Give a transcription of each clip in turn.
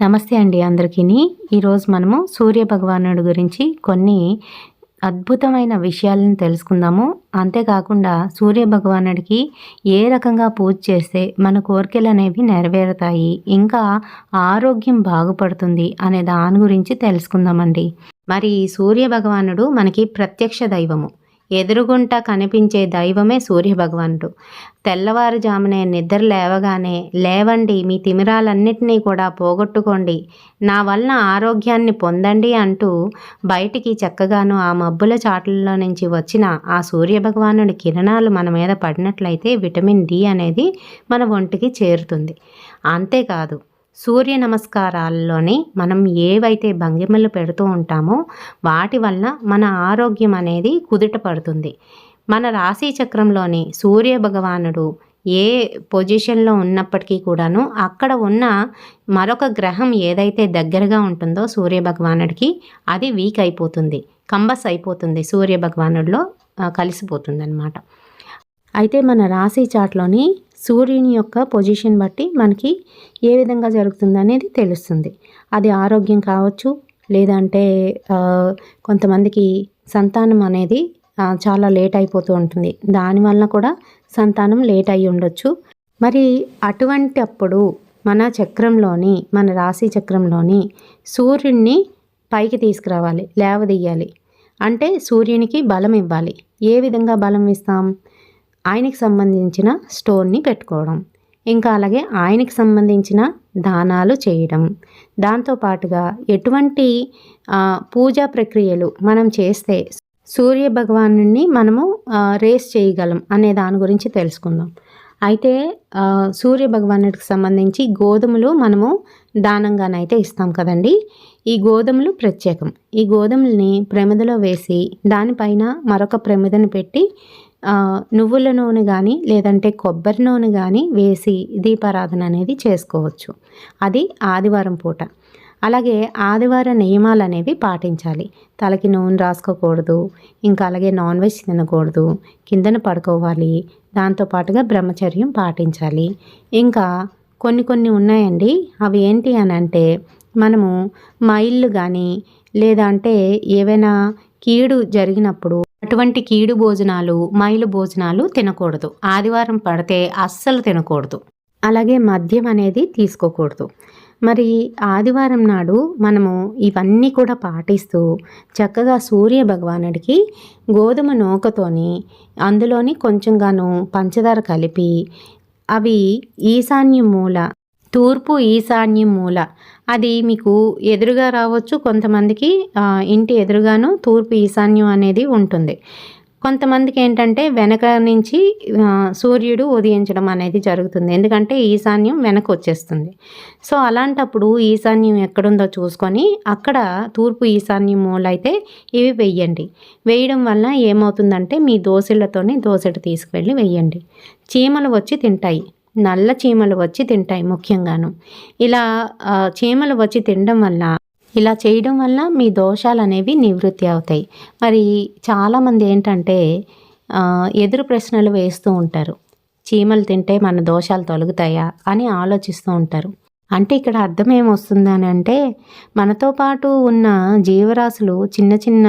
నమస్తే అండి అందరికీ. ఈరోజు మనము సూర్య భగవానుడి గురించి కొన్ని అద్భుతమైన విషయాలను తెలుసుకుందాము. అంతేకాకుండా సూర్య భగవానుడికి ఏ రకంగా పూజ చేస్తే మన కోరికలు అనేవి నెరవేరుతాయి ఇంకా ఆరోగ్యం బాగుపడుతుంది అనే దాని గురించి తెలుసుకుందామండి. మరి సూర్య భగవానుడు మనకి ప్రత్యక్ష దైవము. ఎదురుగుంట కనిపించే దైవమే సూర్య భగవానుడు తెల్లవారుజామునే నిద్ర లేవగానే లేవండి మీ తిమిరాలన్నిటినీ కూడా పోగొట్టుకోండి. నా వలన ఆరోగ్యాన్ని పొందండి అంటూ బయటికి చక్కగాను ఆ మబ్బుల చాట్లలో నుంచి వచ్చిన ఆ సూర్య భగవానుడి కిరణాలు మన మీద పడినట్లయితే విటమిన్ డి అనేది మన ఒంటికి చేరుతుంది. అంతేకాదు సూర్య నమస్కారాల్లోని మనం ఏవైతే భంగిమలు పెడుతూ ఉంటామో వాటి వల్ల మన ఆరోగ్యం అనేది కుదుట పడుతుంది. మన రాశి చక్రంలోని సూర్య భగవానుడు ఏ పొజిషన్లో ఉన్నప్పటికీ కూడాను అక్కడ ఉన్న మరొక గ్రహం ఏదైతే దగ్గరగా ఉంటుందో సూర్య భగవానుడికి అది వీక్ అయిపోతుంది. కంబస్ అయిపోతుంది సూర్య భగవానుడిలో కలిసిపోతుంది అనమాట అయితే మన రాశి చాట్లోని సూర్యుని యొక్క పొజిషన్ బట్టి మనకి ఏ విధంగా జరుగుతుంది అనేది తెలుస్తుంది. అది ఆరోగ్యం కావచ్చు లేదంటే కొంతమందికి సంతానం అనేది చాలా లేట్ అయిపోతూ ఉంటుంది. దానివల్ల కూడా సంతానం లేట్ అయి ఉండొచ్చు. మరి అటువంటి అప్పుడు మన చక్రంలోని మన రాశి చక్రంలోని సూర్యుడిని పైకి తీసుకురావాలి లేవదీయాలి. అంటే సూర్యునికి బలం ఇవ్వాలి. ఏ విధంగా బలం ఇస్తాం? ఆయనకి సంబంధించిన స్టోన్ని పెట్టుకోవడం. ఇంకా అలాగే ఆయనకి సంబంధించిన దానాలు చేయడం. దాంతోపాటుగా ఎటువంటి పూజా ప్రక్రియలు మనం చేస్తే సూర్య భగవాను మనము రేస్ చేయగలం అనే దాని గురించి తెలుసుకుందాం. అయితే సూర్య భగవానుడికి సంబంధించి గోధుమలు మనము దానంగానైతే ఇస్తాం కదండి. ఈ గోధుమలు ప్రత్యేకం. ఈ గోధుమల్ని ప్రమిదలో వేసి దానిపైన మరొక ప్రమిదను పెట్టి నువ్వుల నూనె కానీ లేదంటే కొబ్బరి నూనె కానీ వేసి దీపారాధన అనేది చేసుకోవచ్చు. అది ఆదివారం పూట. అలాగే ఆదివారం నియమాలు అనేవి పాటించాలి. తలకి నూనె రాసుకోకూడదు ఇంకా అలాగే నాన్ వెజ్ తినకూడదు కిందన పడుకోవాలి దాంతోపాటుగా బ్రహ్మచర్యం పాటించాలి. ఇంకా కొన్ని కొన్ని ఉన్నాయండి. అవి ఏంటి అని అంటే మనము మైళ్ళు కానీ లేదంటే ఏవైనా కీడు జరిగినప్పుడు అటువంటి కీడు భోజనాలు మైలు భోజనాలు తినకూడదు. ఆదివారం పడితే అస్సలు తినకూడదు. అలాగే మద్యం అనేది తీసుకోకూడదు. మరి ఆదివారం నాడు మనము ఇవన్నీ కూడా పాటిస్తూ చక్కగా సూర్య భగవానుడికి గోధుమ నూకతోని అందులోని కొంచెంగాను పంచదార కలిపి అవి ఈశాన్య మూల తూర్పు ఈశాన్యం మూల. అది మీకు ఎదురుగా రావచ్చు. కొంతమందికి ఇంటి ఎదురుగాను తూర్పు ఈశాన్యం అనేది ఉంటుంది. కొంతమందికి ఏంటంటే వెనక నుంచి సూర్యుడు ఉదయించడం అనేది జరుగుతుంది. ఎందుకంటే ఈశాన్యం వెనక వచ్చేస్తుంది. సో అలాంటప్పుడు ఈశాన్యం ఎక్కడుందో చూసుకొని అక్కడ తూర్పు ఈశాన్యం మూలైతే ఇవి వెయ్యండి వేయడం వల్ల ఏమవుతుందంటే మీ దోశలతోనే దోశలు తీసుకువెళ్ళి వెయ్యండి చీమలు వచ్చి తింటాయి. నల్ల చీమలు వచ్చి తింటాయి ముఖ్యంగాను. ఇలా చీమలు వచ్చి తినడం వల్ల ఇలా చేయడం వల్ల మీ దోషాలు అనేవి నివృత్తి అవుతాయి. మరి చాలామంది ఏంటంటే ఎదురు ప్రశ్నలు వేస్తూ ఉంటారు. చీమలు తింటే మన దోషాలు తొలగుతాయా అని ఆలోచిస్తూ ఉంటారు. అంటే ఇక్కడ అర్థం ఏమొస్తుందని అంటే మనతో పాటు ఉన్న జీవరాశులు చిన్న చిన్న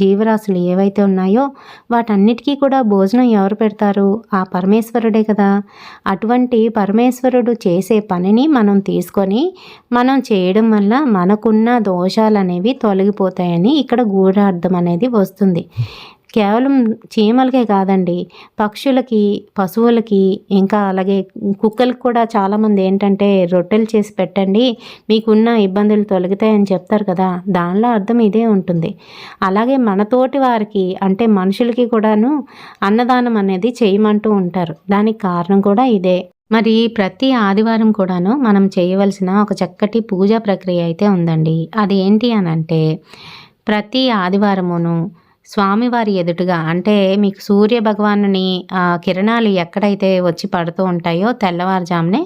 జీవరాశులు ఏవైతే ఉన్నాయో వాటన్నిటికీ కూడా భోజనం ఎవరు పెడతారు? ఆ పరమేశ్వరుడే కదా. అటువంటి పరమేశ్వరుడు చేసే పనిని మనం తీసుకొని మనం చేయడం వల్ల మనకున్న దోషాలు అనేవి తొలగిపోతాయని ఇక్కడ గూఢార్థం అనేది వస్తుంది. కేవలం చీమలకే కాదండి పక్షులకి పశువులకి ఇంకా అలాగే కుక్కలకి కూడా చాలామంది ఏంటంటే రొట్టెలు చేసి పెట్టండి మీకున్న ఇబ్బందులు తొలగుతాయని చెప్తారు కదా దానిలో అర్థం ఇదే ఉంటుంది. అలాగే మనతోటి వారికి అంటే మనుషులకి కూడాను అన్నదానం అనేది చేయమంటూ ఉంటారు. దానికి కారణం కూడా ఇదే. మరి ప్రతి ఆదివారం కూడాను మనం చేయవలసిన ఒక చక్కటి పూజా ప్రక్రియ అయితే ఉందండి. అది ఏంటి అని అంటే ప్రతి ఆదివారమును స్వామివారి ఎదుటగా అంటే మీకు సూర్య భగవానుని కిరణాలు ఎక్కడైతే వచ్చి పడుతూ ఉంటాయో తెల్లవారుజామునే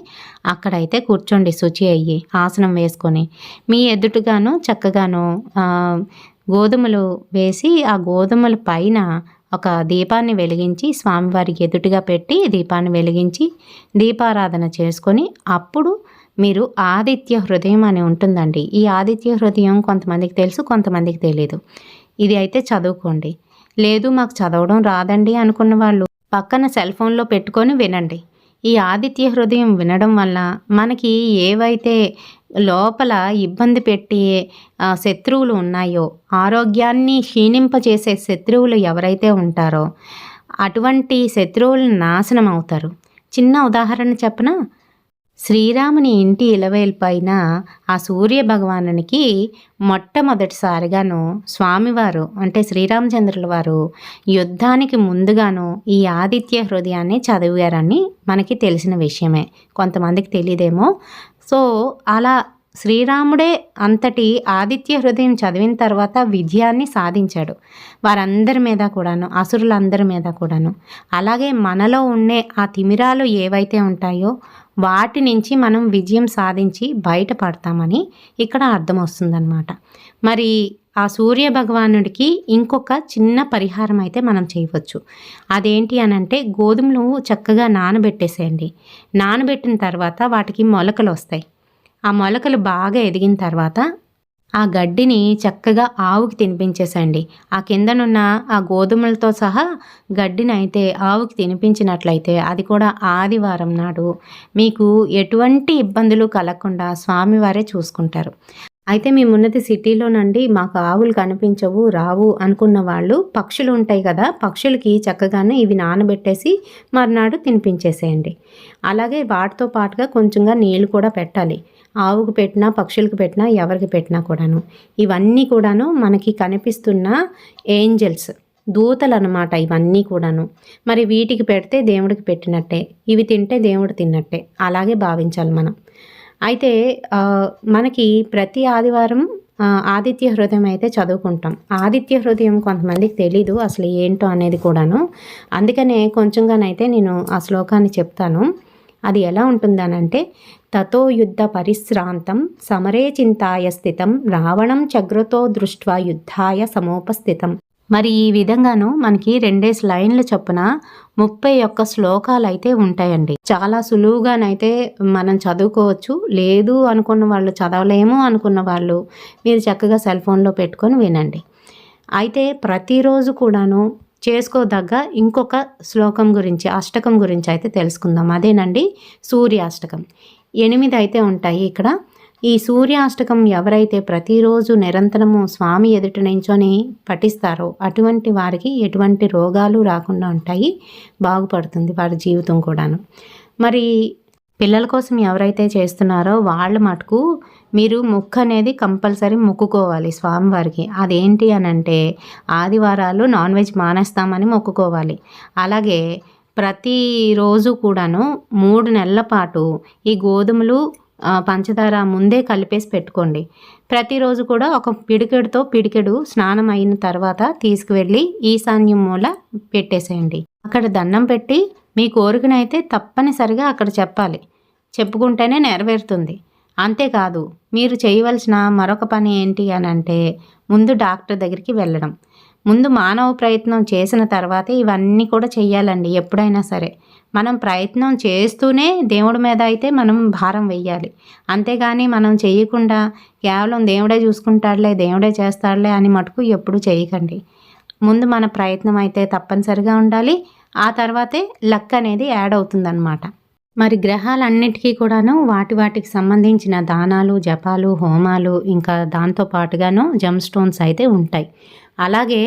అక్కడైతే కూర్చోండి శుచి అయ్యి ఆసనం వేసుకొని. మీ ఎదుటగాను చక్కగాను గోధుమలు వేసి ఆ గోధుమల పైన ఒక దీపాన్ని వెలిగించి స్వామివారికి ఎదుటిగా పెట్టి దీపాన్ని వెలిగించి దీపారాధన చేసుకొని అప్పుడు మీరు ఆదిత్య హృదయం అని ఉంటుందండి. ఈ ఆదిత్య హృదయం కొంతమందికి తెలుసు కొంతమందికి తెలియదు ఇది అయితే చదువుకోండి. లేదు మాకు చదవడం రాదండి అనుకున్న వాళ్ళు పక్కన సెల్ ఫోన్లో పెట్టుకొని వినండి. ఈ ఆదిత్య హృదయం వినడం వల్ల మనకి ఏవైతే లోపల ఇబ్బంది పెట్టి శత్రువులు ఉన్నాయో ఆరోగ్యాన్ని క్షీణింపజేసే శత్రువులు ఎవరైతే ఉంటారో అటువంటి శత్రువులు నాశనం అవుతారు. చిన్న ఉదాహరణ చెప్పనా? శ్రీరాముని ఇంటి ఇలవేల్ పైన ఆ సూర్య భగవానునికి మొట్టమొదటిసారిగాను స్వామివారు అంటే శ్రీరామచంద్రుల వారు యుద్ధానికి ముందుగాను ఈ ఆదిత్య హృదయాన్ని చదివారని మనకి తెలిసిన విషయమే. కొంతమందికి తెలియదేమో సో అలా శ్రీరాముడే అంతటి ఆదిత్య హృదయం చదివిన తర్వాత విజయాన్ని సాధించాడు. వారందరి మీద కూడాను అసురులందరి మీద కూడాను. అలాగే మనలో ఉండే ఆ తిమిరాలు ఏవైతే ఉంటాయో వాటి నుంచి మనం విజయం సాధించి బయటపడతామని ఇక్కడ అర్థం వస్తుందన్నమాట. మరి ఆ సూర్య భగవానుడికి ఇంకొక చిన్న పరిహారం అయితే మనం చేయవచ్చు. అదేంటి అని అంటే గోధుమలు చక్కగా నానబెట్టేసేయండి. నానబెట్టిన తర్వాత వాటికి మొలకలు వస్తాయి. ఆ మొలకలు బాగా ఎదిగిన తర్వాత ఆ గడ్డిని చక్కగా ఆవుకి తినిపించేసండి. ఆ కిందనున్న ఆ గోధుమలతో సహా గడ్డిని అయితే ఆవుకి తినిపించినట్లయితే అది కూడా ఆదివారం నాడు. మీకు ఎటువంటి ఇబ్బందులు కలగకుండా స్వామివారే చూసుకుంటారు. అయితే మేమున్నది సిటీలోనండి మాకు ఆవులు కనిపించవు రావు అనుకున్న వాళ్ళు పక్షులు ఉంటాయి కదా పక్షులకి చక్కగానే ఇవి నానబెట్టేసి మర్నాడు తినిపించేసేయండి. అలాగే వాటితో పాటుగా కొంచెంగా నీళ్ళు కూడా పెట్టాలి. ఆవుకు పెట్టినా పక్షులకు పెట్టినా ఎవరికి పెట్టినా కూడాను. ఇవన్నీ కూడాను మనకి కనిపిస్తున్న ఏంజల్స్ దూతలు అనమాట ఇవన్నీ కూడాను. మరి వీటికి పెడితే దేవుడికి పెట్టినట్టే ఇవి తింటే దేవుడు తిన్నట్టే అలాగే భావించాలి మనం. అయితే మనకి ప్రతి ఆదివారం ఆదిత్య హృదయం అయితే చదువుకుంటాం. ఆదిత్య హృదయం కొంతమందికి తెలీదు అసలు ఏంటో అనేది కూడాను. అందుకనే కొంచెంగానైతే నేను ఆ శ్లోకాన్ని చెప్తాను. అది ఎలా ఉంటుందనంటే తతో యుద్ధ పరిశ్రాంతం సమరే చింతాయ స్థితం రావణం చగ్రతో దృష్ట్వా యుద్ధాయ సమోపస్థితం. మరి ఈ విధంగాను మనకి రెండేసి లైన్ల చొప్పున ముప్పై ఒక్క శ్లోకాలు అయితే ఉంటాయండి. చాలా సులువుగానైతే మనం చదువుకోవచ్చు. లేదు అనుకున్న వాళ్ళు చదవలేము అనుకున్న వాళ్ళు మీరు చక్కగా సెల్ ఫోన్లో పెట్టుకొని వినండి. అయితే ప్రతిరోజు కూడాను చేసుకోదగ్గ ఇంకొక శ్లోకం గురించి అష్టకం గురించి అయితే తెలుసుకుందాం. అదేనండి సూర్యాష్టకం. ఎనిమిది అయితే ఉంటాయి ఇక్కడ. ఈ సూర్యాష్టకం ఎవరైతే ప్రతిరోజు నిరంతరము స్వామి ఎదుట నించొని పఠిస్తారో అటువంటి వారికి ఎటువంటి రోగాలు రాకుండా ఉంటాయి బాగుపడుతుంది వారి జీవితం కూడాను. మరి పిల్లల కోసం ఎవరైతే చేస్తున్నారో వాళ్ళ మటుకు మీరు ముక్కు అనేది కంపల్సరీ మొక్కుకోవాలి స్వామివారికి. అదేంటి అని అంటే ఆదివారాలు నాన్ వెజ్ మానేస్తామని మొక్కుకోవాలి. అలాగే ప్రతిరోజు కూడాను మూడు నెలల పాటు ఈ గోధుమలు పంచదార ముందే కలిపేసి పెట్టుకోండి. ప్రతిరోజు కూడా ఒక పిడికెడుతో పిడికెడు స్నానం అయిన తర్వాత తీసుకువెళ్ళి ఈశాన్యం మూల పెట్టేసేయండి. అక్కడ దండం పెట్టి మీ కోరికనైతే తప్పనిసరిగా అక్కడ చెప్పాలి. చెప్పుకుంటేనే నెరవేరుతుంది. అంతేకాదు మీరు చేయవలసిన మరొక పని ఏంటి అని అంటే ముందు డాక్టర్ దగ్గరికి వెళ్ళడం. ముందు మానవ ప్రయత్నం చేసిన తర్వాతే ఇవన్నీ కూడా చెయ్యాలండి ఎప్పుడైనా సరే. మనం ప్రయత్నం చేస్తూనే దేవుడి మీద అయితే మనం భారం వెయ్యాలి. అంతేగాని మనం చేయకుండా కేవలం దేవుడే చూసుకుంటాడులే దేవుడే చేస్తాడులే అని మటుకు ఎప్పుడు చేయకండి ముందు మన ప్రయత్నం అయితే తప్పనిసరిగా ఉండాలి ఆ తర్వాతే లక్ అనేది యాడ్ అవుతుందన్నమాట. మరి గ్రహాలన్నిటికీ కూడాను వాటి వాటికి సంబంధించిన దానాలు జపాలు హోమాలు ఇంకా దాంతో పాటుగాను జమ్ స్టోన్స్ అయితే ఉంటాయి. అలాగే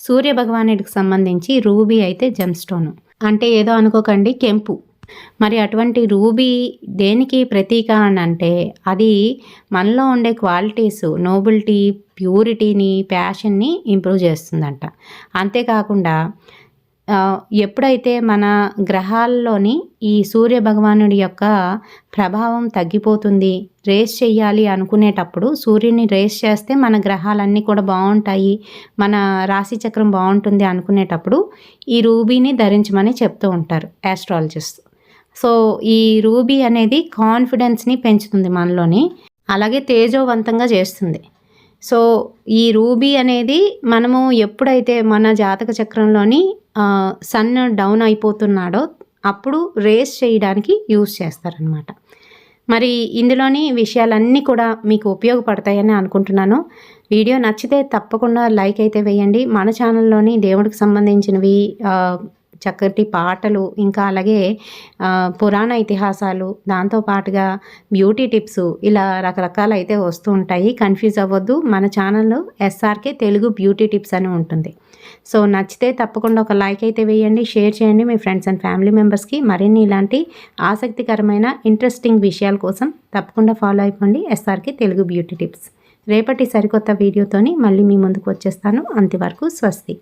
సూర్య భగవానుడికి సంబంధించి రూబీ అయితే జమ్ అంటే ఏదో అనుకోకండి కెంపు. మరి అటువంటి రూబీ దేనికి ప్రతీక అని అంటే అది మనలో ఉండే క్వాలిటీస్ నోబిలిటీ ప్యూరిటీని ప్యాషన్ని ఇంప్రూవ్ చేస్తుందంట. అంతేకాకుండా ఎప్పుడైతే మన గ్రహాల్లోని ఈ సూర్య భగవానుడి యొక్క ప్రభావం తగ్గిపోతుంది రేస్ చెయ్యాలి అనుకునేటప్పుడు సూర్యుని రేస్ చేస్తే మన గ్రహాలన్నీ కూడా బాగుంటాయి మన రాశి చక్రం బాగుంటుంది అనుకునేటప్పుడు ఈ రూబీని ధరించమని చెప్తూ ఉంటారు యాస్ట్రాలజిస్ట్ సో ఈ రూబీ అనేది కాన్ఫిడెన్స్ని పెంచుతుంది మనలోని అలాగే తేజోవంతంగా చేస్తుంది. సో ఈ రూబీ అనేది మనము ఎప్పుడైతే మన జాతక చక్రంలోని సన్ డౌన్ అయిపోతున్నాడో అప్పుడు రేస్ చేయడానికి యూస్ చేస్తారనమాట మరి ఇందులోని విషయాలన్నీ కూడా మీకు ఉపయోగపడతాయని అనుకుంటున్నాను. వీడియో నచ్చితే తప్పకుండా లైక్ అయితే వేయండి. మన ఛానల్లోని దేవుడికి సంబంధించినవి చక్కటి పాటలు ఇంకా అలాగే పురాణ ఇతిహాసాలు దాంతోపాటుగా బ్యూటీ టిప్స్ ఇలా రకరకాల అయితే వస్తూ ఉంటాయి. కన్ఫ్యూజ్ అవ్వద్దు. మన ఛానల్లో ఎస్ఆర్కే తెలుగు బ్యూటీ టిప్స్ అని ఉంటుంది. సో నచ్చితే తప్పకుండా ఒక లైక్ అయితే వేయండి. షేర్ చేయండి మీ ఫ్రెండ్స్ అండ్ ఫ్యామిలీ మెంబర్స్కి. మరిన్ని ఇలాంటి ఆసక్తికరమైన ఇంట్రెస్టింగ్ విషయాల కోసం తప్పకుండా ఫాలో అయిపోండి ఎస్ఆర్కే తెలుగు బ్యూటీ టిప్స్. రేపటి సరికొత్త వీడియోతోని మళ్ళీ మీ ముందుకు వచ్చేస్తాను. అంతవరకు స్వస్తి.